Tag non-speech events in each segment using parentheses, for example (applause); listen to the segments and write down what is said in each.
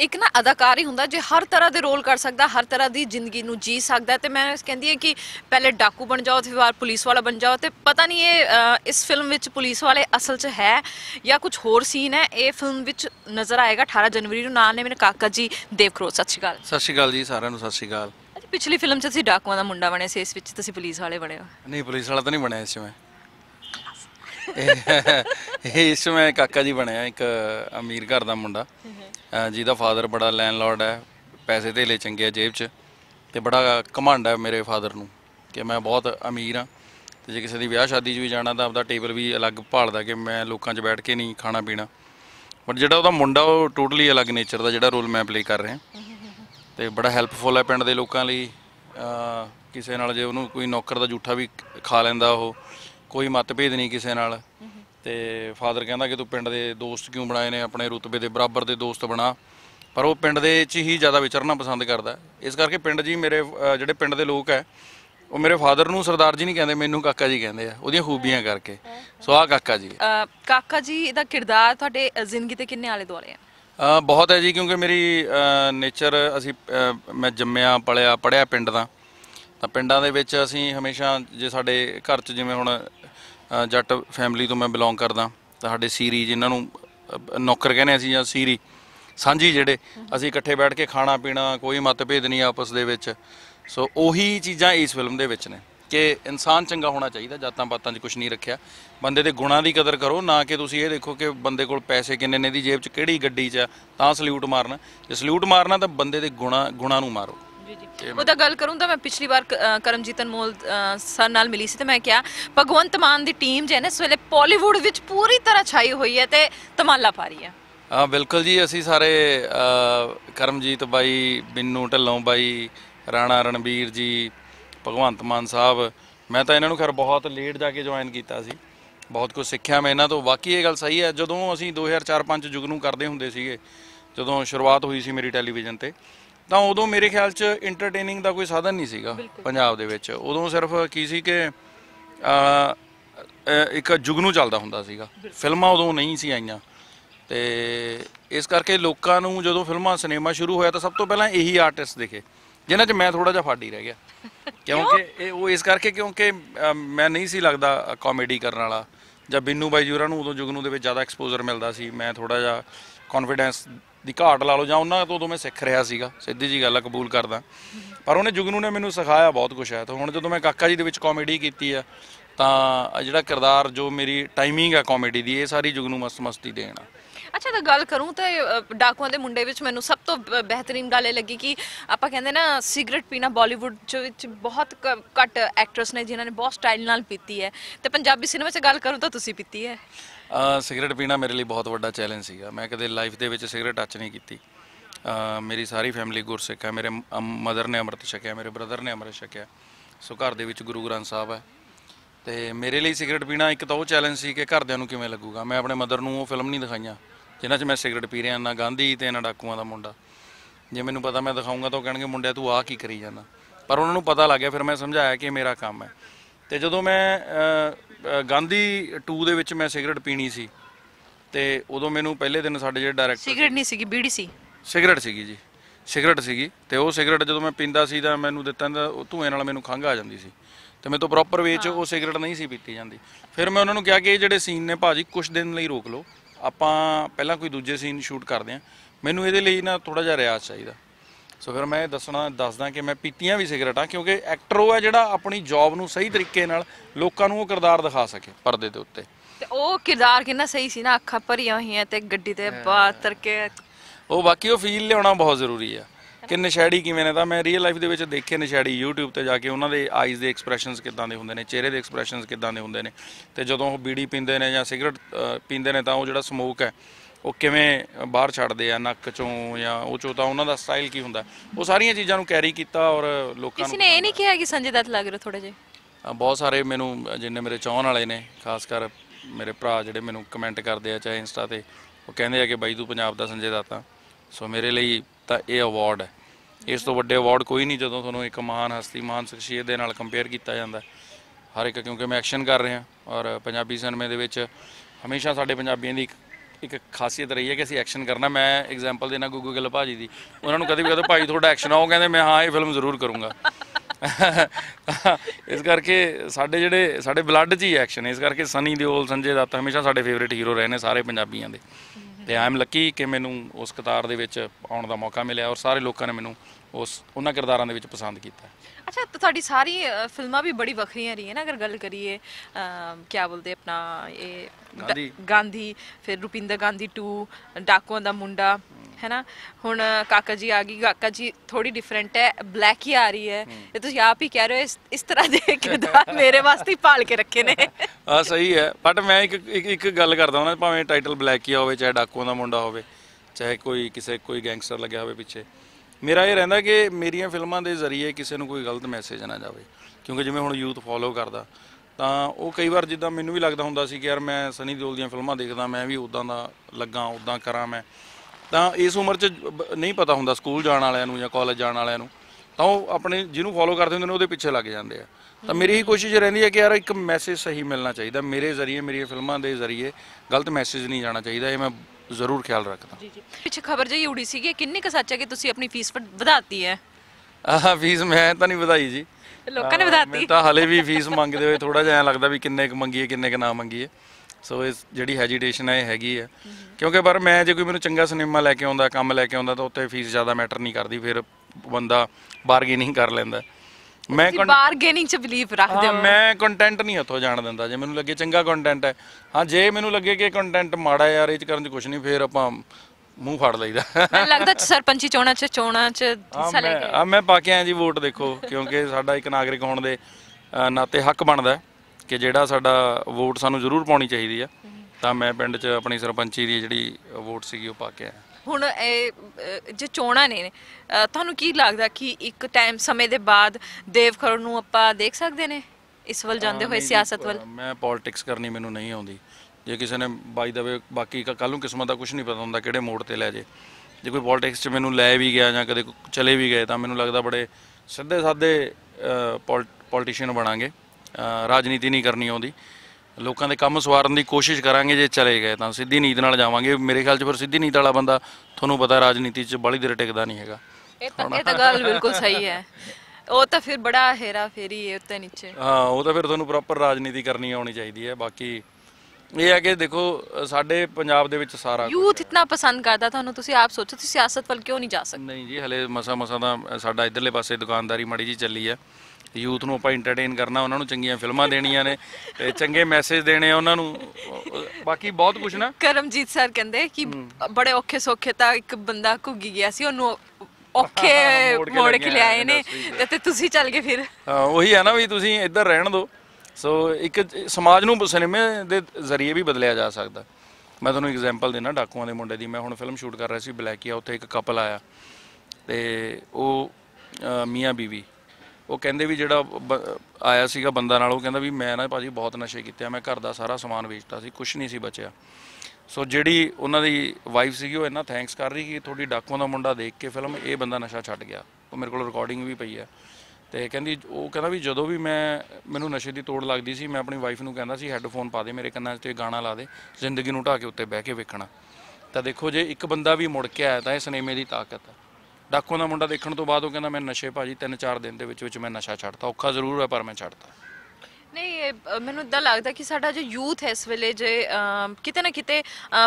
ਇੱਕ ਨਾ ਅਦਾਕਾਰ ਹੀ ਹੁੰਦਾ ਜੇ ਹਰ ਤਰ੍ਹਾਂ ਦੇ ਰੋਲ ਕਰ ਸਕਦਾ ਹਰ ਤਰ੍ਹਾਂ ਦੀ ਜ਼ਿੰਦਗੀ ਨੂੰ ਜੀ ਸਕਦਾ ਤੇ ਮੈਂ ਕਹਿੰਦੀ ਹਾਂ ਕਿ ਪਹਿਲੇ ਡਾਕੂ ਬਣ ਜਾਓ ਤੇ ਫਿਰ ਬਾਅਦ ਪੁਲਿਸ ਵਾਲਾ ਬਣ ਜਾਓ। ਤੇ ਪਤਾ ਨਹੀਂ ਇਹ ਇਸ ਫਿਲਮ ਵਿੱਚ ਪੁਲਿਸ ਵਾਲੇ ਅਸਲ 'ਚ ਹੈ ਜਾਂ ਕੁਝ ਹੋਰ ਸੀਨ ਹੈ ਇਹ ਫਿਲਮ ਵਿੱਚ ਨਜ਼ਰ ਆਏਗਾ। 18 ਜਨਵਰੀ ਨੂੰ ਨਾਲ ਨੇ ਮੇਰੇ ਕਾਕਾ ਜੀ ਦੇਵ ਖਰੋੜ ਸਤਿ ਸ਼੍ਰੀ ਅਕਾਲ। ਸਤਿ ਸ਼੍ਰੀ ਅਕਾਲ ਜੀ ਸਾਰਿਆਂ ਨੂੰ ਸਤਿ ਸ਼੍ਰੀ ਅਕਾਲ। ਪਿਛਲੀ ਫਿਲਮ 'ਚ ਤੁਸੀਂ ਡਾਕੂਆਂ ਦਾ ਮੁੰਡਾ ਬਣੇ ਸੀ ਇਸ ਵਿੱਚ ਤੁਸੀਂ ਪੁਲਿਸ ਵਾਲੇ ਬਣੇ ਹੋ। ਨਹੀਂ ਪੁਲਿਸ ਵਾਲਾ ਤਾਂ ਨਹੀਂ ਬਣਿਆ ਇਸ 'ਚ ਮੈਂ। (laughs) ਇਸ ਮੈਂ ਕਾਕਾ ਜੀ ਬਣਿਆ ਇੱਕ ਅਮੀਰ ਘਰ ਦਾ ਮੁੰਡਾ। ਜਿਹਦਾ ਫਾਦਰ ਬੜਾ ਲੈਂਡਲੌਰਡ ਹੈ ਪੈਸੇ ਧੇਲੇ ਚੰਗੇ ਆ ਜੇਬ 'ਚ ਤੇ ਬੜਾ ਘਮੰਡ ਹੈ ਮੇਰੇ ਫਾਦਰ ਨੂੰ ਕਿ ਮੈਂ ਬਹੁਤ ਅਮੀਰ ਆ ਤੇ ਜੇ ਕਿਸੇ ਦੀ ਵਿਆਹ ਸ਼ਾਦੀ 'ਚ ਵੀ ਜਾਣਾ ਤਾਂ ਆਪਦਾ ਟੇਬਲ ਵੀ ਅਲੱਗ ਭਾਲਦਾ ਕਿ ਮੈਂ ਲੋਕਾਂ 'ਚ ਬੈਠ ਕੇ ਨਹੀਂ ਖਾਣਾ ਪੀਣਾ। ਬਟ ਜਿਹੜਾ ਉਹਦਾ ਮੁੰਡਾ ਉਹ ਟੋਟਲੀ ਅਲੱਗ ਨੇਚਰ ਦਾ ਜਿਹੜਾ ਰੋਲ ਮੈਂ ਪਲੇ ਕਰ ਰਿਹਾ। ਤੇ ਬੜਾ ਹੈਲਪਫੁਲ ਹੈ ਪਿੰਡ ਦੇ ਲੋਕਾਂ ਲਈ। ਕਿਸੇ ਨਾਲ ਜੇ ਉਹਨੂੰ ਕੋਈ ਨੌਕਰ ਦਾ ਝੂਠਾ ਵੀ ਖਾ ਲੈਂਦਾ ਉਹ ਕੋਈ ਮਤਭੇਦ ਨਹੀਂ ਕਿਸੇ ਨਾਲ। ਤੇ ਫਾਦਰ ਕਹਿੰਦਾ ਕਿ ਤੂੰ ਪਿੰਡ ਦੇ ਦੋਸਤ ਕਿਉਂ ਬਣਾਏ ਨੇ ਆਪਣੇ ਰੁਤਬੇ ਦੇ ਬਰਾਬਰ ਦੇ ਦੋਸਤ ਬਣਾ। ਪਰ ਉਹ ਪਿੰਡ ਦੇ ਵਿੱਚ ਹੀ ਜ਼ਿਆਦਾ ਵਿਚਰਨਾ ਪਸੰਦ ਕਰਦਾ। ਇਸ ਕਰਕੇ ਪਿੰਡ ਜੀ ਮੇਰੇ ਜਿਹੜੇ ਪਿੰਡ ਦੇ ਲੋਕ ਹੈ ਉਹ ਮੇਰੇ ਫਾਦਰ ਨੂੰ ਸਰਦਾਰ ਜੀ ਨਹੀਂ ਕਹਿੰਦੇ ਮੈਨੂੰ ਕਾਕਾ ਜੀ ਕਹਿੰਦੇ ਆ ਉਹਦੀਆਂ ਖੂਬੀਆਂ ਕਰਕੇ। ਸੋ ਆਹ ਕਾਕਾ ਜੀ। ਕਾਕਾ ਜੀ ਦਾ ਕਿਰਦਾਰ ਤੁਹਾਡੇ ਜ਼ਿੰਦਗੀ ਤੇ ਕਿੰਨੇ ਆਲੇ ਦੁਆਲੇ ਆ? ਬਹੁਤ ਹੈ ਜੀ ਕਿਉਂਕਿ ਮੇਰੀ ਨੇਚਰ ਅਸੀਂ ਮੈਂ ਜੰਮਿਆ ਪਲਿਆ ਪੜਿਆ ਪਿੰਡ ਦਾ। ਤਾਂ ਪਿੰਡਾਂ ਦੇ ਵਿੱਚ ਅਸੀਂ ਹਮੇਸ਼ਾ ਜੇ ਸਾਡੇ ਘਰ 'ਚ ਜਿਵੇਂ ਹੁਣ ਜੱਟ ਫੈਮਿਲੀ ਤੋਂ ਮੈਂ ਬਿਲੋਂਗ ਕਰਦਾ। ਤਾਂ ਸਾਡੇ ਸੀਰੀ ਜਿਨ੍ਹਾਂ ਨੂੰ ਨੌਕਰ ਕਹਿੰਦੇ ਅਸੀਂ ਜਾਂ ਸੀਰੀ ਸਾਂਝੀ ਜਿਹੜੇ ਅਸੀਂ ਇਕੱਠੇ ਬੈਠ ਕੇ ਖਾਣਾ ਪੀਣਾ ਕੋਈ ਮਤਭੇਦ ਨਹੀਂ ਆਪਸ ਦੇ ਵਿੱਚ। ਸੋ ਉਹੀ ਚੀਜ਼ਾਂ ਇਸ ਫਿਲਮ ਦੇ ਵਿੱਚ ਨੇ ਕਿ ਇਨਸਾਨ ਚੰਗਾ ਹੋਣਾ ਚਾਹੀਦਾ ਜਾਤਾਂ ਪਾਤਾਂ 'ਚ ਕੁਝ ਨਹੀਂ ਰੱਖਿਆ। ਬੰਦੇ ਦੇ ਗੁਣਾਂ ਦੀ ਕਦਰ ਕਰੋ ਨਾ ਕਿ ਤੁਸੀਂ ਇਹ ਦੇਖੋ ਕਿ ਬੰਦੇ ਕੋਲ ਪੈਸੇ ਕਿੰਨੇ ਨੇ ਦੀ ਜੇਬ 'ਚ ਕਿਹੜੀ ਗੱਡੀ 'ਚ ਆ, ਤਾਂ ਸਲੂਟ ਮਾਰਨਾ। ਜੇ ਸਲੂਟ ਮਾਰਨਾ ਤਾਂ ਬੰਦੇ ਦੇ ਗੁਣਾ ਗੁਣਾਂ ਨੂੰ ਮਾਰੋ। ਜੀ ਜੀ। ਉਹਦਾ ਗੱਲ ਕਰੂੰ ਤਾਂ ਮੈਂ ਪਿਛਲੀ ਵਾਰ ਕਰਮਜੀਤ ਅਨਮੋਲ ਸਰ ਨਾਲ ਮਿਲੀ ਸੀ ਤੇ ਮੈਂ ਕਿਹਾ ਭਗਵੰਤ ਮਾਨ ਦੀ ਟੀਮ ਜੇ ਨਾ ਇਸ ਵੇਲੇ ਪਾਲੀਵੁੱਡ ਵਿੱਚ ਪੂਰੀ ਤਰ੍ਹਾਂ ਛਾਈ ਹੋਈ ਹੈ ਤੇ ਧਮਾਲਾ ਪਾ ਰਹੀ ਹੈ। ਆ ਬਿਲਕੁਲ ਜੀ ਅਸੀਂ ਸਾਰੇ ਕਰਮਜੀਤ ਬਾਈ ਬਿੰਨੂ ਢੱਲੋਂ ਬਾਈ ਰਾਣਾ ਰਣਬੀਰ ਜੀ ਭਗਵੰਤ ਮਾਨ ਸਾਹਿਬ ਮੈਂ ਤਾਂ ਇਹਨਾਂ ਨੂੰ ਖੈਰ ਬਹੁਤ ਲੇਟ ਜਾ ਕੇ ਜੁਆਇਨ ਕੀਤਾ ਸੀ। ਬਹੁਤ ਕੁਝ ਸਿੱਖਿਆ ਮੈਂ ਇਹਨਾਂ ਤੋਂ। ਵਾਕਈ ਇਹ ਗੱਲ ਸਹੀ ਹੈ ਜਦੋਂ ਅਸੀਂ 2004-5 ਜੁਗ ਨੂੰ ਕਰਦੇ ਹੁੰਦੇ ਸੀਗੇ ਜਦੋਂ ਸ਼ੁਰੂਆਤ ਹੋਈ ਸੀ ਮੇਰੀ ਟੈਲੀਵਿਜ਼ਨ ਤੇ ਤਾਂ ਉਦੋਂ ਮੇਰੇ ਖਿਆਲ 'ਚ ਐਂਟਰਟੇਨਿੰਗ ਦਾ ਕੋਈ ਸਾਧਨ ਨਹੀਂ ਸੀਗਾ ਪੰਜਾਬ ਦੇ ਵਿੱਚ। ਉਦੋਂ ਸਿਰਫ ਕੀ ਸੀ ਕਿ ਇੱਕ ਜੁਗ ਨੂੰ ਚੱਲਦਾ ਹੁੰਦਾ ਸੀਗਾ। ਫਿਲਮਾਂ ਉਦੋਂ ਨਹੀਂ ਸੀ ਆਈਆਂ। ਤੇ ਇਸ ਕਰਕੇ ਲੋਕਾਂ ਨੂੰ ਜਦੋਂ ਫਿਲਮਾਂ ਸਿਨੇਮਾ ਸ਼ੁਰੂ ਹੋਇਆ ਤਾਂ ਸਭ ਤੋਂ ਪਹਿਲਾਂ ਇਹੀ ਆਰਟਿਸਟ ਦਿਖੇ ਜਿਨ੍ਹਾਂ 'ਚ ਮੈਂ ਥੋੜਾ ਜਿਹਾ ਫਾਡੀ ਰਹਿ ਗਿਆ। (laughs) ਕਿਉਂਕਿ ਇਹ ਉਹ ਇਸ ਕਰਕੇ ਕਿਉਂਕਿ ਮੈਂ ਨਹੀਂ ਸੀ ਲੱਗਦਾ ਕਾਮੇਡੀ ਕਰਨ ਵਾਲਾ। ਜਾਂ ਬਿੰਨੂ ਬਾਈ ਜੀ ਹੋਰਾਂ ਨੂੰ ਉਦੋਂ ਜੁਗਨੂ ਦੇ ਵਿੱਚ ਜ਼ਿਆਦਾ ਐਕਸਪੋਜ਼ਰ ਮਿਲਦਾ ਸੀ। ਮੈਂ ਥੋੜਾ ਜਿਹਾ ਕੌਨਫੀਡੈਂਸ ਦੀ ਘਾਟ ਲਾ ਲਓ ਜਾਂ ਉਹਨਾਂ ਤੋਂ ਉਦੋਂ ਮੈਂ ਸਿੱਖ ਰਿਹਾ ਸੀਗਾ, ਸਿੱਧੀ ਜੀ ਗੱਲ ਆ, ਕਬੂਲ ਕਰਦਾ। ਪਰ ਉਹਨੇ ਜੁਗਨੂ ਨੇ ਮੈਨੂੰ ਸਿਖਾਇਆ ਬਹੁਤ ਕੁਝ ਹੈ। ਤਾਂ ਹੁਣ ਜਦੋਂ ਮੈਂ ਕਾਕਾ ਜੀ ਦੇ ਵਿੱਚ ਕਾਮੇਡੀ ਕੀਤੀ ਆ, ਤਾਂ ਜਿਹੜਾ ਕਿਰਦਾਰ ਜੋ ਮੇਰੀ ਟਾਈਮਿੰਗ ਆ ਕਾਮੇਡੀ ਦੀ, ਇਹ ਸਾਰੀ ਜੁਗਨੂ ਮਸਤ ਮਸਤੀ ਦੇਣ ਅੱਛਾ, ਤਾਂ ਗੱਲ ਕਰੂੰ ਤਾਂ ਡਾਕੂਆਂ ਦੇ ਮੁੰਡੇ ਵਿੱਚ ਮੈਨੂੰ ਸਭ ਤੋਂ ਬਿਹਤਰੀਨ ਗੱਲ ਇਹ ਲੱਗੀ ਕਿ ਆਪਾਂ ਕਹਿੰਦੇ ਨਾ, ਸਿਗਰਟ ਪੀਣਾ ਬਾਲੀਵੁੱਡ ਚ ਵਿੱਚ ਬਹੁਤ ਘੱਟ ਐਕਟਰਸ ਨੇ ਜਿਨ੍ਹਾਂ ਨੇ ਬਹੁਤ ਸਟਾਈਲ ਨਾਲ ਪੀਤੀ ਹੈ। ਤੇ ਪੰਜਾਬੀ ਸਿਨੇਮਾ 'ਚ ਗੱਲ ਕਰੂੰ ਤਾਂ ਤੁਸੀਂ ਪੀਤੀ ਹੈ। ਸਿਗਰਟ ਪੀਣਾ ਮੇਰੇ ਲਈ ਬਹੁਤ ਵੱਡਾ ਚੈਲੰਜ ਸੀਗਾ। ਮੈਂ ਕਦੇ ਲਾਈਫ ਦੇ ਵਿੱਚ ਸਿਗਰਟ ਟੱਚ ਨਹੀਂ ਕੀਤੀ। ਮੇਰੀ ਸਾਰੀ ਫੈਮਿਲੀ ਗੁਰਸਿੱਖ ਹੈ। ਮੇਰੇ ਮਦਰ ਨੇ ਅੰਮ੍ਰਿਤ ਛਕਿਆ, ਮੇਰੇ ਬ੍ਰਦਰ ਨੇ ਅੰਮ੍ਰਿਤ ਛਕਿਆ। ਸੋ ਘਰ ਦੇ ਵਿੱਚ ਗੁਰੂ ਗ੍ਰੰਥ ਸਾਹਿਬ ਹੈ। ਤੇ ਮੇਰੇ ਲਈ ਸਿਗਰਟ ਪੀਣਾ ਇੱਕ ਤਾਂ ਉਹ ਚੈਲੰਜ ਸੀ ਕਿ ਘਰਦਿਆਂ ਨੂੰ ਕਿਵੇਂ ਲੱਗੂਗਾ। ਮੈਂ ਆਪਣੇ ਮਦਰ ਨੂੰ ਉਹ ਫਿਲਮ ਨਹੀਂ ਦਿਖਾਈਆਂ, ਜਿਨ੍ਹਾਂ 'ਚ ਮੈਂ ਸਿਗਰਟ ਪੀ ਰਿਹਾ, ਨਾ ਗਾਂਧੀ ਤੇ ਨਾ ਡਾਕੂਆਂ ਦਾ ਮੁੰਡਾ। ਜੇ ਮੈਨੂੰ ਪਤਾ ਮੈਂ ਦਿਖਾਉਂਗਾ ਤਾਂ ਉਹ ਕਹਿਣਗੇ, ਮੁੰਡਿਆ, ਤੂੰ ਆਹ ਕੀ ਕਰੀ ਜਾਂਦਾ? ਪਰ ਉਹਨਾਂ ਨੂੰ ਪਤਾ ਲੱਗ ਗਿਆ, ਫਿਰ ਮੈਂ ਸਮਝਾਇਆ ਕਿ ਇਹ ਮੇਰਾ ਕੰਮ ਹੈ। ਤੇ ਜਦੋਂ ਮੈਂ ਗਾਂਧੀ 2 ਦੇ ਵਿੱਚ ਮੈਂ ਸਿਗਰਟ ਪੀਣੀ ਸੀ ਤੇ ਉਦੋਂ ਮੈਨੂੰ ਪਹਿਲੇ ਦਿਨ ਸਾਡੇ ਜਿਹੜੇ ਡਾਇਰੈਕਟਰ ਸਿਗਰਟ ਨਹੀਂ ਸੀਗੀ ਬੀੜੀ ਸੀ? ਸਿਗਰਟ ਸੀਗੀ ਜੀ। ਸਿਗਰਟ ਸੀਗੀ ਤੇ ਉਹ ਸਿਗਰਟ ਜਦੋਂ ਮੈਂ ਪੀਂਦਾ ਸੀ ਤਾਂ ਮੈਨੂੰ ਦਿੱਤਾ ਉਹ ਧੂਏ ਨਾਲ ਮੈਨੂੰ ਖੰਘ ਆ ਜਾਂਦੀ ਸੀ। ਤੇ ਮੇਰੇ ਤੋਂ ਪ੍ਰੋਪਰ ਵੇ 'ਚ ਉਹ ਸਿਗਰਟ ਨਹੀਂ ਸੀ ਪੀਤੀ ਜਾਂਦੀ। ਫਿਰ ਮੈਂ ਉਹਨਾਂ ਨੂੰ ਕਿਹਾ ਕਿ ਇਹ ਜਿਹੜੇ ਸੀਨ ਨੇ ਭਾਜੀ ਕੁਝ ਦਿਨ ਲਈ ਰੋਕ ਲਓ। ਆਪਾਂ ਪਹਿਲਾਂ ਕੋਈ ਦੂਜੇ ਸੀਨ ਸ਼ੂਟ ਕਰਦੇ ਹਾਂ। ਮੈਨੂੰ ਇਹਦੇ ਲਈ ਨਾ ਥੋੜਾ ਜਿਹਾ ਰਿਆਜ਼ ਚਾਹੀਦਾ। ਸੋ ਫਿਰ ਮੈਂ ਦੱਸਣਾ ਦੱਸਦਾ ਕਿ ਮੈਂ ਪੀਤੀਆਂ ਵੀ ਸਿਗਰਟਾਂ ਕਿਉਂਕਿ ਐਕਟਰ ਉਹ ਹੈ ਜਿਹੜਾ ਆਪਣੀ ਜੌਬ ਨੂੰ ਸਹੀ ਤਰੀਕੇ ਨਾਲ ਲੋਕਾਂ ਨੂੰ ਉਹ ਕਿਰਦਾਰ ਦਿਖਾ ਸਕੇ ਪਰਦੇ ਦੇ ਉੱਤੇ। ਤੇ ਉਹ ਕਿਰਦਾਰ ਕਿੰਨਾ ਸਹੀ ਸੀ ਨਾ ਅੱਖਾਂ ਭਰੀਆਂ ਹੋਈਆਂ ਤੇ ਗੱਡੀ ਤੇ ਬਾਹਰ ਤਰ ਕੇ ਉਹ ਬਾਕੀ ਉਹ ਫੀਲ ਲਿਆਉਣਾ ਬਹੁਤ ਜ਼ਰੂਰੀ ਆ। ਕਿ ਨਸ਼ੈੜੀ ਕਿਵੇਂ ਨੇ ਤਾਂ ਮੈਂ ਰੀਅਲ ਲਾਈਫ ਦੇ ਵਿੱਚ ਦੇਖੇ ਨਸ਼ੈੜੀ YouTube ਤੇ ਜਾ ਕੇ ਉਹਨਾਂ ਦੇ ਆਈਜ਼ ਦੇ ਐਕਸਪ੍ਰੈਸ਼ਨਸ ਕਿੱਦਾਂ ਦੇ ਹੁੰਦੇ ਨੇ ਚਿਹਰੇ ਦੇ ਐਕਸਪ੍ਰੈਸ਼ਨਸ ਕਿੱਦਾਂ ਦੇ ਹੁੰਦੇ ਨੇ ਤੇ ਜਦੋਂ ਉਹ ਬੀੜੀ ਪੀਂਦੇ ਨੇ ਜਾਂ ਸਿਗਰਟ ਪੀਂਦੇ ਨੇ ਤਾਂ ਉਹ ਜਿਹੜਾ ਸਮੋਕ ਹੈ ਉਹ ਕਿਵੇਂ ਬਾਹਰ ਛੱਡਦੇ ਆ ਨੱਕ ਚੋਂ ਜਾਂ ਉਹ ਚੋਂ ਤਾਂ ਉਹਨਾਂ ਦਾ ਸਟਾਈਲ ਕੀ ਹੁੰਦਾ? ਉਹ ਸਾਰੀਆਂ ਚੀਜ਼ਾਂ ਨੂੰ ਕੈਰੀ ਕੀਤਾ ਔਰ ਲੋਕਾਂ ਕਿਸੇ ਨੂੰ ਨੇ ਇਹ ਨਹੀਂ ਕਿਹਾ ਕਿ ਸੰਜੇ ਦੱਤ ਲੱਗ ਰਹੇ ਥੋੜੇ ਜਿਹੇ? ਅ, ਬਹੁਤ ਸਾਰੇ ਮੈਨੂੰ ਜਿੰਨੇ ਮੇਰੇ ਚਾਹਣ ਵਾਲੇ ਨੇ ਖਾਸ ਕਰ ਮੇਰੇ ਭਰਾ ਜਿਹੜੇ ਮੈਨੂੰ ਕਮੈਂਟ ਕਰਦੇ ਆ ਚਾਹੇ ਇੰਸਟਾ ਤੇ ਉਹ ਕਹਿੰਦੇ ਆ ਕਿ ਬਾਈ ਤੂੰ ਪੰਜਾਬ ਦਾ ਸੰਜੇ ਦਾਤਾ ਸੋ ਮੇਰੇ ਲਈ ਤਾਂ ਇਹ ਅਵਾਰਡ ਹੈ। ਇਸ ਤੋਂ ਵੱਡੇ ਅਵਾਰਡ ਕੋਈ ਨਹੀਂ ਜਦੋਂ ਤੁਹਾਨੂੰ ਇੱਕ ਮਹਾਨ ਹਸਤੀ ਮਹਾਨ ਸ਼ਖਸੀਅਤ ਦੇ ਨਾਲ ਕੰਪੇਅਰ ਕੀਤਾ ਜਾਂਦਾ। ਹਰ ਇੱਕ ਕਿਉਂਕਿ ਮੈਂ ਐਕਸ਼ਨ ਕਰ ਰਿਹਾ ਔਰ ਪੰਜਾਬੀ ਸਿਨੇਮੇ ਦੇ ਵਿੱਚ ਹਮੇਸ਼ਾ ਸਾਡੇ ਪੰਜਾਬੀਆਂ ਦੀ ਇੱਕ ਖਾਸੀਅਤ ਰਹੀ ਹੈ ਕਿ ਅਸੀਂ ਐਕਸ਼ਨ ਕਰਨਾ। ਮੈਂ ਐਗਜ਼ਾਮਪਲ ਦੇਣਾ ਗੁੱਗੂ ਗਿੱਲ ਭਾਜੀ ਦੀ। ਉਹਨਾਂ ਨੂੰ ਕਦੇ ਵੀ ਕਹਦੇ ਭਾਈ ਤੁਹਾਡਾ ਐਕਸ਼ਨ ਆ ਕਹਿੰਦੇ ਮੈਂ ਹਾਂ, ਇਹ ਫਿਲਮ ਜ਼ਰੂਰ ਕਰੂੰਗਾ। ਇਸ ਕਰਕੇ ਸਾਡੇ ਜਿਹੜੇ, ਸਾਡੇ ਬਲੱਡ 'ਚ ਹੀ ਐਕਸ਼ਨ। ਹੈ ਇਸ ਕਰਕੇ ਸਨੀ ਦਿਓਲ, ਸੰਜੇ ਦੱਤ ਹਮੇਸ਼ਾ ਸਾਡੇ ਫੇਵਰੇਟ ਹੀਰੋ ਰਹੇ ਨੇ ਸਾਰੇ ਪੰਜਾਬੀਆਂ ਦੇ। ਤੇ ਆਈ ਐਮ ਲੱਕੀ ਕਿ ਮੈਨੂੰ ਉਸ ਕਤਾਰ ਦੇ ਵਿੱਚ ਆਉਣ ਦਾ ਮੌਕਾ ਮਿਲਿਆ ਔਰ ਸਾਰੇ ਲੋਕਾਂ ਨੇ ਮੈਨੂੰ ਉਸ, ਉਹਨਾਂ ਕਿਰਦਾਰਾਂ ਦੇ ਵਿੱਚ ਪਸੰਦ ਕੀਤਾ। ਅੱਛਾ ਤਾਂ ਤੁਹਾਡੀ ਸਾਰੀ ਅ, ਫਿਲਮਾਂ ਵੀ ਬੜੀ ਵੱਖਰੀਆਂ ਰਹੀਆਂ ਨਾ ਅਗਰ ਗੱਲ ਕਰੀਏ ਕੀ ਬੋਲਦੇ ਆਪਣਾ ਇਹ ਡ- ਗਾਂਧੀ। ਗਾਂਧੀ ਫਿਰ ਰੁਪਿੰਦਰ ਗਾਂਧੀ 2 ਡਾਕੂਆਂ ਦਾ ਮੁੰਡਾ ਹੈ ਨਾ ਹੁਣ ਕਾਕਾ ਜੀ ਆ ਗਈ ਕਾਕਾ ਜੀ ਥੋੜੀ ਡਿਫਰੈਂਟ ਹੈ ਬਲੈਕ ਹੀ ਆ ਰਹੀ ਹੈ। ਤੇ ਤੁਸੀਂ ਆਪ ਹੀ ਕਹਿ ਰਹੇ ਹੋ ਇਸ ਇਸ ਤਰ੍ਹਾਂ ਦੇ ਕਿਰਦਾਰ ਮੇਰੇ ਵਾਸਤੇ ਹੀ ਪਾਲ ਕੇ ਰੱਖੇ ਨੇ। ਆ ਸਹੀ ਹੈ। ਬਟ ਮੈਂ ਇੱਕ ਇੱਕ ਇੱਕ ਗੱਲ ਕਰਦਾ ਹਾਂ ਭਾਵੇਂ ਟਾਈਟਲ ਬਲੈਕ ਹੀ ਹੋਵੇ ਚਾਹੇ ਡਾਕੂਆਂ ਦਾ ਮੁੰਡਾ ਹੋਵੇ ਚਾਹੇ ਕੋਈ ਕਿਸੇ ਕੋਈ ਗੈਂਗਸਟਰ ਲੱਗਿਆ ਹੋਵੇ ਪਿੱਛੇ। ਮੇਰਾ ਇਹ ਰਹਿੰਦਾ ਕਿ ਮੇਰੀਆਂ ਫਿਲਮਾਂ ਦੇ ਜ਼ਰੀਏ ਕਿਸੇ ਨੂੰ ਕੋਈ ਗਲਤ ਮੈਸੇਜ ਨਾ ਜਾਵੇ। ਕਿਉਂਕਿ ਜਿਵੇਂ ਹੁਣ ਯੂਥ ਫੋਲੋ ਕਰਦਾ, ਤਾਂ ਉਹ ਕਈ ਵਾਰ ਜਿੱਦਾਂ ਮੈਨੂੰ ਵੀ ਲੱਗਦਾ ਹੁੰਦਾ ਸੀ ਕਿ ਯਾਰ ਮੈਂ ਸਨੀ ਦਿਓਲ ਦੀਆਂ ਫਿਲਮਾਂ ਦੇਖਦਾ, ਮੈਂ ਵੀ ਉਦਾਂ ਦਾ ਲੱਗਾ ਉਦਾਂ ਕਰਾਂ ਮੈਂ। ਤਾਂ ਇਸ ਉਮਰ 'ਚ ਨਹੀਂ ਪਤਾ ਹੁੰਦਾ ਸਕੂਲ ਜਾਣ ਵਾਲਿਆਂ ਨੂੰ ਜਾਂ ਕਾਲਜ ਜਾਣ ਵਾਲਿਆਂ ਨੂੰ। ਤਾਂ ਉਹ ਆਪਣੇ ਜਿਹਨੂੰ ਫੋਲੋ ਕਰਦੇ ਹੁੰਦੇ ਨੇ ਉਹਦੇ ਪਿੱਛੇ ਲੱਗ ਜਾਂਦੇ ਆ। ਤਾਂ ਮੇਰੀ ਹੀ ਕੋਸ਼ਿਸ਼ ਰਹਿੰਦੀ ਹੈ ਕਿ ਯਾਰ ਇੱਕ ਮੈਸੇਜ ਸਹੀ ਮਿਲਣਾ ਚਾਹੀਦਾ। ਮੇਰੇ ਜ਼ਰੀਏ ਮੇਰੀਆਂ ਫਿਲਮਾਂ ਦੇ ਜ਼ਰੀਏ ਗਲਤ ਮੈਸੇਜ ਨਹੀਂ ਜਾਣਾ ਚਾਹੀਦਾ ਇਹ ਮੈਂ ਜ਼ਰੂਰ ਖਿਆਲ ਰੱਖਦਾ। ਜੀ ਜੀ। ਪਿੱਛੇ ਖਬਰ ਜਿਹੀ ਉੜੀ ਸੀ ਕਿ ਕਿੰਨੀ ਕੁ ਸੱਚ ਹੈ ਕਿ ਤੁਸੀਂ ਆਪਣੀ ਫੀਸ ਵਧਾਤੀ ਹੈ? ਆਹ ਫੀਸ ਮੈਂ ਤਾਂ ਨਹੀਂ ਵਧਾਈ ਜੀ। ਲੋਕਾਂ ਨੇ ਵਧਾਤੀ। ਮੈਨੂੰ ਤਾਂ ਹਲੇ ਵੀ ਫੀਸ ਮੰਗਦੇ ਹੋਏ ਥੋੜਾ ਜਿਹਾ ਲੱਗਦਾ ਵੀ ਕਿੰਨੇ ਕੁ ਮੰਗੀਏ ਕਿੰਨੇ ਕੁ ਨਾ ਮੰਗੀਏ। ਸੋ ਇਸ ਜਿਹੜੀ ਹੈਜੀਟੇਸ਼ਨ ਹੈ ਇਹ ਹੈਗੀ ਹੈ। ਕਿਉਂਕਿ ਪਰ ਮੈਂ ਜੇ ਕੋਈ ਮੈਨੂੰ ਚੰਗਾ ਸਿਨੇਮਾ ਲੈ ਕੇ ਆਉਂਦਾ ਕੰਮ ਲੈ ਕੇ ਆਉਂਦਾ ਤਾਂ ਉੱਤੇ ਫੀਸ ਜ਼ਿਆਦਾ ਮੈਟਰ ਨਹੀਂ ਕਰਦੀ। ਫਿਰ ਬੰਦਾ ਬਾਰਗੇਨਿੰਗ ਕਰ ਲੈਂਦਾ। ਮੈਂ ਬਾਰਗੇਨਿੰਗ ਚ ਬਿਲੀਵ ਰੱਖਦੇ ਹਾਂ ਮੈਂ ਕੰਟੈਂਟ ਨਹੀਂ ਉੱਥੋਂ ਜਾਣ ਦਿੰਦਾ। ਜੇ ਮੈਨੂੰ ਲੱਗੇ ਚੰਗਾ ਕੰਟੈਂਟ ਹੈ ਹਾਂ ਜੇ ਮੈਨੂੰ ਲੱਗੇ ਕਿ ਕੰਟੈਂਟ ਮਾੜਾ ਯਾਰ ਇਹ ਚ ਕਰਨ ਚ ਕੁਝ ਨਹੀਂ ਫਿਰ ਆਪਾਂ ਮੂੰਹ ਫੜ ਲਈਦਾ। ਮੈਨੂੰ ਲੱਗਦਾ ਸਰਪੰਚੀ ਚੋਣਾਂ ਚ ਚੋਣਾਂ ਚ ਹਿੱਸਾ ਲੈ ਕੇ ਆ ਮੈਂ ਪਾ ਕੇ ਆਇਆ ਜੀ ਵੋਟ ਦੇਖੋ ਕਿਉਂਕਿ ਸਾਡਾ ਇੱਕ ਨਾਗਰਿਕ ਹੋਣ ਦੇ ਨਾਤੇ ਹੱਕ ਬਣਦਾ ਕਿ ਜਿਹੜਾ ਸਾਡਾ ਵੋਟ ਸਾਨੂੰ ਜ਼ਰੂਰ ਪਾਉਣੀ ਚਾਹੀਦੀ ਆ ਤਾਂ ਮੈਂ ਪਿੰਡ 'ਚ ਆਪਣੀ ਸਰਪੰਚੀ ਦੀ ਜਿਹੜੀ ਵੋਟ ਸੀਗੀ ਉਹ ਪਾ ਕੇ ਆਇਆ। ਹੁਣ ਇਹ ਜੇ ਚੋਣਾਂ ਨੇ ਤੁਹਾਨੂੰ ਕੀ ਲੱਗਦਾ ਕਿ ਇੱਕ ਟਾਈਮ ਸਮੇਂ ਦੇ ਬਾਅਦ ਦੇਵ ਖਰੜ ਨੂੰ ਆਪਾਂ ਦੇਖ ਸਕਦੇ ਨੇ? ਇਸ ਵੱਲ ਜਾਂਦੇ ਹੋਏ ਸਿਆਸਤ ਵੱਲ? ਅ, ਮੈਂ ਪੋਲਿਟਿਕਸ ਕਰਨੀ ਮੈਨੂੰ ਨਹੀਂ ਆਉਂਦੀ। ਜੇ ਕਿਸੇ ਨੇ ਬਾਈ ਦਵੇ ਬਾਕੀ ਕੱਲ ਨੂੰ ਕਿਸਮਤ ਦਾ ਕੁਝ ਨਹੀਂ ਪਤਾ ਹੁੰਦਾ ਕਿਹੜੇ ਮੋੜ ਤੇ ਲੈ ਜੇ। ਜੇ ਕੋਈ ਪੋਲਿਟਿਕਸ 'ਚ ਮੈਨੂੰ ਲੈ ਵੀ ਗਿਆ ਜਾਂ ਕਦੇ ਚਲੇ ਵੀ ਗਏ ਤਾਂ ਮੈਨੂੰ ਲੱਗਦਾ ਬੜੇ ਸਿੱਧੇ ਸਾਦੇ ਪੋਲਿਟਿਸ਼ੀਅਨ ਬਣਾਂਗੇ। ਅ, ਰਾਜਨੀਤੀ ਨਹੀਂ ਕਰਨੀ ਆਉਂਦੀ। ਲੋਕਾਂ ਦੇ ਕੰਮ ਸਵਾਰਨ ਦੀ ਕੋਸ਼ਿਸ਼ ਕਰਾਂਗੇ ਜੇ ਚਲੇ ਗਏ ਤਾਂ ਸਿੱਧੀ ਨੀਤ ਨਾਲ ਜਾਵਾਂਗੇ। ਮੇਰੇ ਖਿਆਲ 'ਚ ਫਿਰ ਸਿੱਧੀ ਨੀਤ ਵਾਲਾ ਬੰਦਾ ਤੁਹਾਨੂੰ ਪਤਾ ਰਾਜਨੀਤੀ 'ਚ ਬੜੀ ਦੇਰ ਟਿਕਦਾ ਨਹੀਂ ਹੈਗਾ। ਇਹ ਤਾਂ ਇਹ ਤਾਂ ਗੱਲ ਬਿਲਕੁਲ ਸਹੀ ਹੈ। ਉਹ ਤਾਂ ਫਿਰ ਬੜਾ ਹੇਰਾ ਫੇਰੀ ਹੈ ਉੱਤੇ ਨੀਚੇ। ਹਾਂ ਉਹ ਤਾਂ ਫਿਰ ਤੁਹਾਨੂੰ ਪ੍ਰੋਪਰ ਰਾਜਨੀਤੀ ਕਰਨੀ ਆਉਣੀ ਚਾਹੀਦੀ ਹੈ। ਬਾਕੀ ਇਹ ਹੈ ਕਿ ਦੇਖੋ ਸਾਡੇ ਪੰਜਾਬ ਦੇ ਵਿੱਚ ਸਾਰਾ ਯੂਥ ਇਤਨਾ ਪਸੰਦ ਕਰਦਾ ਤੁਹਾਨੂੰ ਤੁਸੀਂ ਆਪ ਸੋਚੋ ਤੁਸੀਂ ਸਿਆਸਤ ਵੱਲ ਕਿਉਂ ਨਹੀਂ ਜਾ ਸਕਦੇ? ਨਹੀਂ ਜੀ ਹਲੇ ਮਸਾ ਮਸਾ ਦਾ ਸਾਡਾ ਇਧਰਲੇ ਪਾਸੇ ਦੁਕਾਨਦਾਰੀ ਮਾੜੀ ਜੀ ਚੱਲੀ ਹੈ। ਯੂਥ ਨੂੰ ਆਪਾਂ ਐਂਟਰਟੇਨ ਕਰਨਾ ਉਹਨਾਂ ਨੂੰ ਚੰਗੀਆਂ ਫਿਲਮਾਂ ਦੇਣੀਆਂ ਨੇ ਤੇ ਚੰਗੇ ਮੈਸੇਜ ਦੇਣੇ ਉਹਨਾਂ ਨੂੰ। ਬਾਕੀ ਬਹੁਤ ਕੁਝ ਨਾ। ਕਰਮਜੀਤ ਸਰ ਕਹਿੰਦੇ ਕਿ ਬੜੇ ਔਖੇ ਸੌਖੇ ਤਾਂ ਇੱਕ ਬੰਦਾ ਘੁੱਗੀ ਗਿਆ ਸੀ ਉਹਨੂੰ ਔਖੇ ਮੋੜ ਕੇ ਲਿਆਏ ਆਏ ਨੇ। ਤੇ- ਤੇ ਤੁਸੀਂ ਚੱਲ ਗਏ ਫਿਰ। ਹਾਂ, ਉਹੀ ਹੈ ਨਾ ਵੀ ਤੁਸੀਂ ਇੱਧਰ ਰਹਿਣ ਦਿਓ। ਸੋ ਇੱਕ ਸਮਾਜ ਨੂੰ ਸਿਨੇਮੇ ਦੇ ਜ਼ਰੀਏ ਵੀ ਬਦਲਿਆ ਜਾ ਸਕਦਾ। ਮੈਂ ਤੁਹਾਨੂੰ ਐਗਜ਼ਾਮਪਲ ਦੇਣਾ ਡਾਕੂਆਂ ਦੇ ਮੁੰਡੇ ਦੀ। ਮੈਂ ਹੁਣ ਫਿਲਮ ਸ਼ੂਟ ਕਰ ਰਿਹਾ ਸੀ ਬਲੈਕੀਆ ਉੱਥੇ ਇੱਕ ਕਪਲ ਆਇਆ। ਤੇ ਉਹ ਮੀਆਂ ਬੀਵੀ ਉਹ ਕਹਿੰਦੇ ਵੀ ਜਿਹੜਾ ਬ- ਆਇਆ ਸੀਗਾ ਬੰਦਾ ਨਾਲ, ਉਹ ਕਹਿੰਦਾ ਵੀ ਮੈਂ ਨਾ ਭਾਜੀ ਬਹੁਤ ਨਸ਼ੇ ਕੀਤੇ ਆ, ਮੈਂ ਘਰ ਦਾ ਸਾਰਾ ਸਮਾਨ ਵੇਚਤਾ ਸੀ ਕੁਝ ਨਹੀਂ ਸੀ ਬਚਿਆ। ਸੋ ਜਿਹੜੀ ਉਹਨਾਂ ਦੀ ਵਾਈਫ ਸੀਗੀ, ਉਹ ਇੰਨਾ ਥੈਂਕਸ ਕਰ ਰਹੀ ਕਿ ਤੁਹਾਡੀ ਡਾਕੂਆਂ ਦਾ ਮੁੰਡਾ ਦੇਖ ਕੇ ਫਿਲਮ ਇਹ ਬੰਦਾ ਨਸ਼ਾ ਛੱਡ ਗਿਆ। ਉਹ ਮੇਰੇ ਕੋਲ ਰਿਕਾਰਡਿੰਗ ਵੀ ਪਈ ਹੈ ਤੇ ਕਹਿੰਦੀ, ਉਹ ਕਹਿੰਦਾ ਵੀ ਜਦੋਂ ਵੀ ਮੈਂ, ਮੈਨੂੰ ਨਸ਼ੇ ਦੀ ਤੋੜ ਲੱਗਦੀ ਸੀ, ਮੈਂ ਆਪਣੀ ਵਾਈਫ ਨੂੰ ਕਹਿੰਦਾ ਸੀ ਹੈੱਡਫੋਨ ਪਾ ਦੇ ਮੇਰੇ ਕੰਨਾਂ 'ਚ ਤੇ ਗਾਣਾ ਲਾ ਦੇ, ਜ਼ਿੰਦਗੀ ਨੂੰ ਢਾਹ ਕੇ ਉੱਤੇ ਬਹਿ ਕੇ ਵੇਖਣਾ। ਤਾਂ ਦੇਖੋ ਜੇ ਇੱਕ ਬੰਦਾ ਵੀ ਮੁੜ ਕੇ ਆਇਆ ਤਾਂ ਇਹ ਸਿਨੇਮੇ ਦੀ ਤਾਕਤ ਆ। ਡਾਕੂਆਂ ਦਾ ਮੁੰਡਾ ਦੇਖਣ ਤੋਂ ਬਾਅਦ ਉਹ ਕਹਿੰਦਾ ਮੈਂ ਨਸ਼ੇ ਭਾਜੀ 3-4 ਦਿਨ ਦੇ ਵਿੱਚ ਵਿੱਚ ਮੈਂ ਨਸ਼ਾ ਛੱਡਤਾ ਔਖਾ ਜ਼ਰੂਰ ਹੈ ਪਰ ਮੈਂ ਛੱਡਤਾ। ਨਹੀਂ ਇਹ, ਮੈਨੂੰ ਇਦਾਂ ਲੱਗਦਾ ਕਿ ਸਾਡਾ ਜੋ ਯੂਥ ਹੈ ਇਸ ਵੇਲੇ ਜੇ ਕਿਤੇ ਨਾ ਕਿਤੇ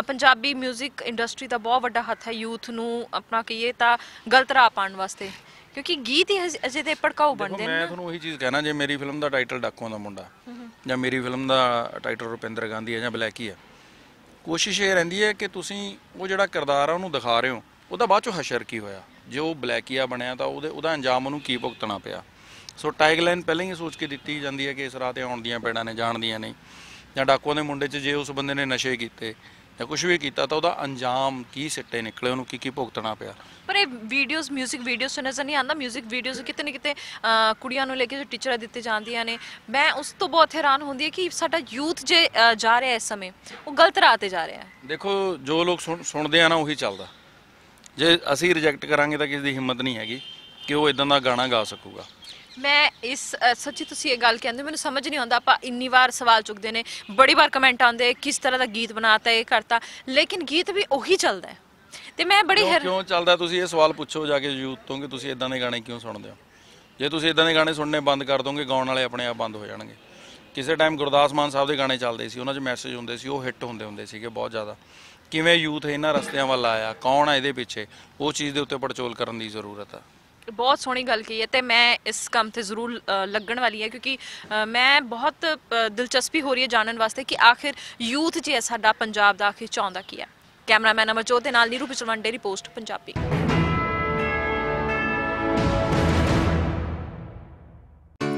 ਪੰਜਾਬੀ 뮤직 ਇੰਡਸਟਰੀ ਦਾ ਬਹੁਤ ਵੱਡਾ ਹੱਥ ਹੈ ਯੂਥ ਨੂੰ ਆਪਣਾ ਕਹੀਏ ਤਾਂ ਗਲਤ ਰਾਹ ਪਾਉਣ ਵਾਸਤੇ। ਕਿਉਂਕਿ ਗੀਤ ਹੀ ਅਜੇ ਤੇ ਭੜਕਾਊ ਬਣਦੇ ਨੇ। ਮੈਂ ਤੁਹਾਨੂੰ ਉਹੀ ਚੀਜ਼ ਕਹਿਣਾ ਜੇ ਮੇਰੀ ਫਿਲਮ ਦਾ ਟਾਈਟਲ ਡਾਕੂਆਂ ਦਾ ਮੁੰਡਾ ਜਾਂ ਮੇਰੀ ਫਿਲਮ ਦਾ ਟਾਈਟਲ ਰੁਪਿੰਦਰ ਗਾਂਧੀ ਹੈ ਜਾਂ ਬਲੈਕੀ ਹੈ ਕੋਸ਼ਿਸ਼ ਇਹ ਰਹਿੰਦੀ ਹੈ ਕਿ ਤੁਸੀਂ ਉਹ ਜਿਹੜਾ ਕਿਰਦਾਰ ਆ ਉਹਨੂੰ ਦਿਖਾ ਰਹੇ ਹੋ ਉਹਦਾ ਬਾਅਦ ਚੋਂ ਹਸ਼ਰ ਕੀ ਹੋਇਆ? ਜੇ ਉਹ ਬਲੈਕੀਆ ਬਣਿਆ ਤਾਂ ਉਹਦੇ ਉਹਦਾ ਅੰਜਾਮ ਉਹਨੂੰ ਕੀ ਭੁਗਤਣਾ ਪਿਆ ਸੋ ਟੈਗਲਾਈਨ ਪਹਿਲਾਂ ਹੀ ਸੋਚ ਕੇ ਦਿੱਤੀ ਜਾਂਦੀ ਹੈ ਕਿ ਇਸ ਰਾਹ ਤੇ ਆਉਣ ਦੀਆਂ ਪੈੜਾਂ ਨੇ ਜਾਣਦੀਆਂ ਨਹੀਂ ਜਾਂ ਡਾਕੂਆਂ ਦੇ ਮੁੰਡੇ 'ਚ ਜੇ ਉਸ ਬੰਦੇ ਨੇ ਨਸ਼ੇ ਕੀਤੇ ਜਾਂ ਕੁਝ ਵੀ ਕੀਤਾ ਤਾਂ ਉਹਦਾ ਅੰਜਾਮ ਕੀ ਸਿੱਟੇ ਨਿਕਲੇ ਉਹਨੂੰ ਕੀ ਕੀ ਭੁਗਤਣਾ ਪਿਆ ਪਰ ਇਹ ਵੀਡੀਓਜ਼ 뮤직 ਵੀਡੀਓਜ਼ ਤੋਂ ਨਜ਼ਰ ਨਹੀਂ ਆਉਂਦਾ 뮤직 ਵੀਡੀਓਜ਼ ਕਿਤੇ ਨਾ ਕਿਤੇ ਅ, ਕੁੜੀਆਂ ਨੂੰ ਲੈ ਕੇ ਜੋ ਟੀਚਰਾਂ ਦਿੱਤੇ ਜਾਂਦੀਆਂ ਨੇ ਮੈਂ ਉਸ ਤੋਂ ਬਹੁਤ ਹੈਰਾਨ ਹੁੰਦੀ ਹੈ ਕਿ ਸਾਡਾ ਯੂਥ ਜੇ ਅ, ਜਾ ਰਿਹਾ ਇਸ ਸਮੇਂ ਉਹ ਗਲਤ ਰਾਹ ਤੇ ਜਾ ਰਿਹਾ ਹੈ ਦੇਖੋ ਜੋ ਲੋਕ ਸੁਣ- ਸੁਣਦੇ ਆ ਨਾ ਉਹੀ ਚੱਲਦਾ ਜੇ ਅਸੀਂ ਰਿਜੈਕਟ ਕਰਾਂਗੇ ਤਾਂ ਕਿਸੇ ਦੀ ਹਿੰਮਤ ਨਹੀਂ ਹੈਗੀ ਕਿ ਉਹ ਇਦਾਂ ਦਾ ਗਾਣਾ ਗਾ ਸਕੂਗਾ। ਮੈਂ ਇਸ ਸੱਚੀ ਤੁਸੀਂ ਇਹ ਗੱਲ ਕਹਿੰਦੇ ਮੈਨੂੰ ਸਮਝ ਨਹੀਂ ਆਉਂਦਾ ਆਪਾਂ ਇੰਨੀ ਵਾਰ ਸਵਾਲ ਚੁੱਕਦੇ ਨੇ ਬੜੀ ਵਾਰ ਕਮੈਂਟ ਆਉਂਦੇ ਕਿਸ ਤਰ੍ਹਾਂ ਦਾ ਗੀਤ ਬਣਾਤਾ ਇਹ ਕਰਤਾ ਲੇਕਿਨ ਗੀਤ ਵੀ ਉਹੀ ਚੱਲਦਾ ਹੈ। ਤੇ ਮੈਂ ਬੜੀ ਕਿਉਂ ਹੈਰ ਕਿਉਂ ਚੱਲਦਾ ਤੁਸੀਂ ਇਹ ਸਵਾਲ ਪੁੱਛੋ ਜਾ ਕੇ ਯੂਥ ਤੋਂ ਕਿ ਤੁਸੀਂ ਇਦਾਂ ਦੇ ਗਾਣੇ ਕਿਉਂ ਸੁਣਦੇ ਹੋ? ਜੇ ਤੁਸੀਂ ਇਦਾਂ ਦੇ ਗਾਣੇ ਸੁਣਨੇ ਬੰਦ ਕਰ ਦੋਗੇ ਗਾਉਣ ਵਾਲੇ ਆਪਣੇ ਆਪ ਬੰਦ ਹੋ ਜਾਣਗੇ। ਕਿਸੇ ਟਾਈਮ ਗੁਰਦਾਸ ਮਾਨ ਸਾਹਿਬ ਦੇ ਗਾਣੇ ਚੱਲਦੇ ਸੀ ਉਹਨਾਂ 'ਚ ਮੈਸੇਜ ਹੁੰਦੇ ਸੀ ਉਹ ਹਿੱਟ ਹੁੰਦੇ ਹੁੰਦੇ ਸੀਗੇ ਬਹੁਤ ਜ਼ਿਆਦਾ। ਕਿਵੇਂ ਯੂਥ ਇਹਨਾਂ ਰਸਤਿਆਂ ਵੱਲ ਆਇਆ? ਕੌਣ ਆ ਇਹਦੇ ਪਿੱਛੇ? ਉਹ ਚੀਜ਼ ਦੇ ਉੱਤੇ ਪੜਚੋਲ ਕਰਨ ਦੀ ਜ਼ਰੂਰਤ ਆ। ਬਹੁਤ ਸੋਹਣੀ ਗੱਲ ਕਹੀ ਹੈ ਤੇ ਮੈਂ ਇਸ ਕੰਮ ਤੇ ਜ਼ਰੂਰ ਲੱਗਣ ਵਾਲੀ ਹੈ ਕਿਉਂਕਿ ਮੈਂ ਬਹੁਤ ਦਿਲਚਸਪੀ ਹੋ ਰਹੀ ਹੈ ਜਾਣਨ ਵਾਸਤੇ ਕਿ ਆਖਿਰ ਯੂਥ ਜੇ ਸਾਡਾ ਪੰਜਾਬ ਦਾ ਆਖਿਰ ਚਾਹੁੰਦਾ ਕੀ ਹੈ? ਕੈਮਰਾਮੈਨ ਅਮਰਜੋਤ ਦੇ ਨਾਲ ਨੀਰੂ ਪਿਚਲਵਨ ਡੇਰੀ ਪੋਸਟ ਪੰਜਾਬੀ।